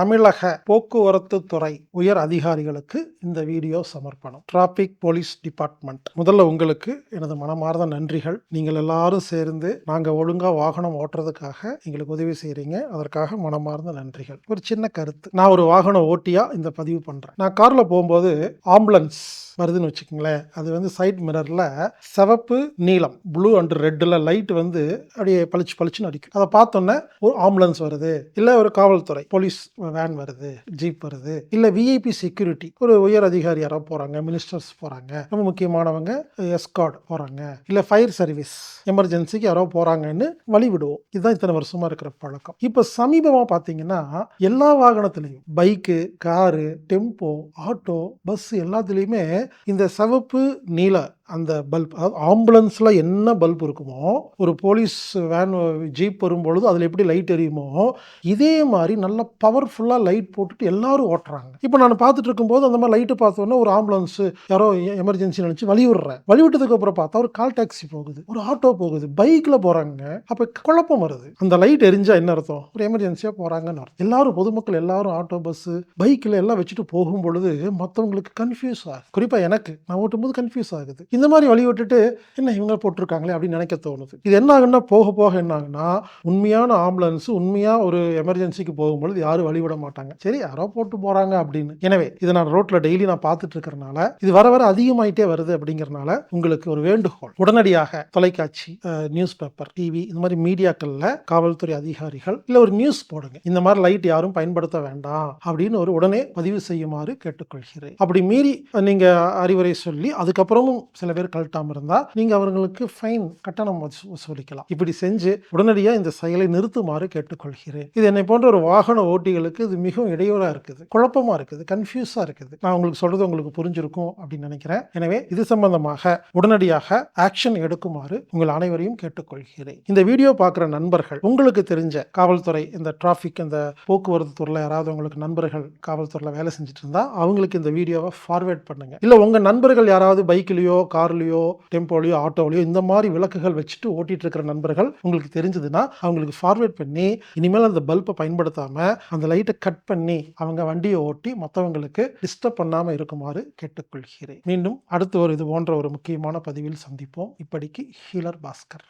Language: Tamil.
தமிழக போக்குவரத்து துறை உயர் அதிகாரிகளுக்கு இந்த வீடியோ சமர்ப்பணம். டிராபிக் போலீஸ் டிபார்ட்மெண்ட் முதல்ல உங்களுக்கு எனது மனமார்ந்த நன்றிகள். நீங்கள் எல்லாரும் சேர்ந்து நாங்கள் ஒழுங்காக வாகனம் ஓட்டுறதுக்காக எங்களுக்கு உதவி செய்கிறீங்க அதற்காக மனமார்ந்த நன்றிகள். ஒரு சின்ன கருத்து. நான் ஒரு வாகன ஓட்டியா? இந்த பதிவு பண்ணுறேன் நான் காரில் போகும்போது ஆம்புலன்ஸ் வருதுன்னு வச்சுக்கோங்களேன். அது வந்து சைட் மிரரில் சிவப்பு நீலம் ப்ளூ அண்ட் ரெட்டில் லைட் வந்து அப்படியே பளிச்சு பளிச்சுன்னு அடிக்கும். அதை பார்த்தோன்னே ஒரு ஆம்புலன்ஸ் வருது. இல்லை ஒரு காவல்துறை போலீஸ் வேன் வருது ஜீப் வருது இல்லை விஐபி செக்யூரிட்டி ஒரு உயர் அதிகாரி யாரோ போகிறாங்க மினிஸ்டர்ஸ் போகிறாங்க ரொம்ப முக்கியமானவங்க எஸ்கார்ட் போகிறாங்க இல்லை ஃபயர் சர்வீஸ் எமர்ஜென்சிக்கு யாரோ போகிறாங்கன்னு வழி விடுவோம் இதுதான் இத்தனை வருஷமா இருக்கிற பழக்கம். இப்போ சமீபமாக பார்த்தீங்கன்னா எல்லா வாகனத்துலேயும் bike car tempo auto bus எல்லாத்துலேயுமே இந்த சிவப்பு நீல அந்த பல்ப் அதாவது ஆம்புலன்ஸில் என்ன பல்ப் இருக்குமோ ஒரு போலீஸ் வேன் ஜீப் வரும்பொழுது அதில் எப்படி லைட் எரியுமோ இதே மாதிரி நல்ல பவர்ஃபுல்லாக லைட் போட்டுட்டு எல்லாரும் ஓட்டுறாங்க. இப்போ நான் பார்த்துட்டு இருக்கும்போது அந்த மாதிரி லைட்டு பார்த்தோன்னே ஒரு ஆம்புலன்ஸ் யாரோ எமர்ஜென்சி நினச்சி வழி வழிவிட்டதுக்கு வழி அப்புறம் பார்த்தா ஒரு கால் டாக்ஸி போகுது ஒரு ஆட்டோ போகுது பைக்கில் போகிறாங்க அப்போ குழப்பம் வருது. அந்த லைட் எரிஞ்சா என்ன அர்த்தம்? ஒரு எமர்ஜென்சியாக போகிறாங்கன்னு அர்த்தம். எல்லாரும் பொதுமக்கள் எல்லாரும் ஆட்டோ பஸ்ஸு பைக்கில் எல்லாம் வச்சுட்டு போகும் பொழுது மற்றவங்களுக்கு கன்ஃபியூஸ் ஆகுது. குறிப்பாக எனக்கு நான் ஓட்டும்போது கன்ஃபியூஸ் ஆகுது. இந்த மாதிரி வழி விட்டுட்டு என்ன இவங்க போட்டிருக்காங்களே அப்படின்னு நினைக்க தோணுது. இது என்ன ஆகுன்னா போக போக என்ன ஆகுன்னா உண்மையான ஆம்புலன்ஸ் உண்மையாக ஒரு எமர்ஜென்சிக்கு போகும்பொழுது யாரும் வழி விட மாட்டாங்க. சரி யாரோ போட்டு போகிறாங்க அப்படின்னு. எனவே இதை நான் ரோட்டில் டெய்லி நான் பார்த்துட்டு இருக்கிறனால இது வர வர அதிகமாயிட்டே வருது அப்படிங்கறனால உங்களுக்கு ஒரு வேண்டுகோள். உடனடியாக தொலைக்காட்சி நியூஸ் பேப்பர் டிவி இந்த மாதிரி மீடியாக்களில் காவல்துறை அதிகாரிகள் இல்லை ஒரு நியூஸ் போடுங்க. இந்த மாதிரி லைட் யாரும் பயன்படுத்த வேண்டாம் அப்படின்னு ஒரு உடனே பதிவு செய்யுமாறு கேட்டுக்கொள்கிறேன். அப்படி மீறி நீங்க அறிவுரை சொல்லி அதுக்கப்புறமும் சில பேர் கழட்டாமல் இருந்தால் நீங்கள் அவர்களுக்கு ஃபைன் கட்டணம் வசூலிக்கலாம். இப்படி செஞ்சு உடனடியாக இந்த செயலை நிறுத்துமாறு கேட்டுக்கொள்கிறேன். இது என்னை போன்ற ஒரு வாகன ஓட்டிகளுக்கு இது மிகவும் இடையூறாக இருக்குது. குழப்பமாக இருக்குது. கன்ஃபியூஸாக இருக்குது. நான் உங்களுக்கு சொல்கிறது உங்களுக்கு புரிஞ்சிருக்கும் அப்படின்னு நினைக்கிறேன். எனவே இது சம்பந்தமாக உடனடியாக ஆக்ஷன் எடுக்குமாறு உங்கள் அனைவரையும் கேட்டுக்கொள்கிறேன். இந்த வீடியோ பார்க்குற நண்பர்கள் உங்களுக்கு தெரிஞ்ச காவல்துறை இந்த டிராஃபிக் இந்த போக்குவரத்து துறையில் யாராவது உங்களுக்கு நண்பர்கள் காவல்துறையில் வேலை செஞ்சுட்டு இருந்தால் அவங்களுக்கு இந்த வீடியோவை ஃபார்வேர்ட் பண்ணுங்கள் இல்லை உங்கள் நண்பர்கள் யாராவது பைக்லேயோ கார்லேயோ டெம்போலையோ ஆட்டோலையோ இந்த மாதிரி விளக்குகள் வச்சுட்டு ஓட்டிட்டு இருக்கிற நண்பர்கள் உங்களுக்கு தெரிஞ்சதுன்னா அவங்களுக்கு ஃபார்வேர்ட் பண்ணி இனிமேல் அந்த பல்பை பயன்படுத்தாமல் அந்த லைட்டை கட் பண்ணி அவங்க வண்டியை ஓட்டி மற்றவங்களுக்கு டிஸ்டர்ப் பண்ணாமல் இருக்குமாறு கேட்டுக்கொள்கிறேன். மீண்டும் அடுத்து ஒரு இது போன்ற ஒரு முக்கியமான பதிவில் சந்திப்போம். இப்படிக்கு ஹீலர் பாஸ்கர்.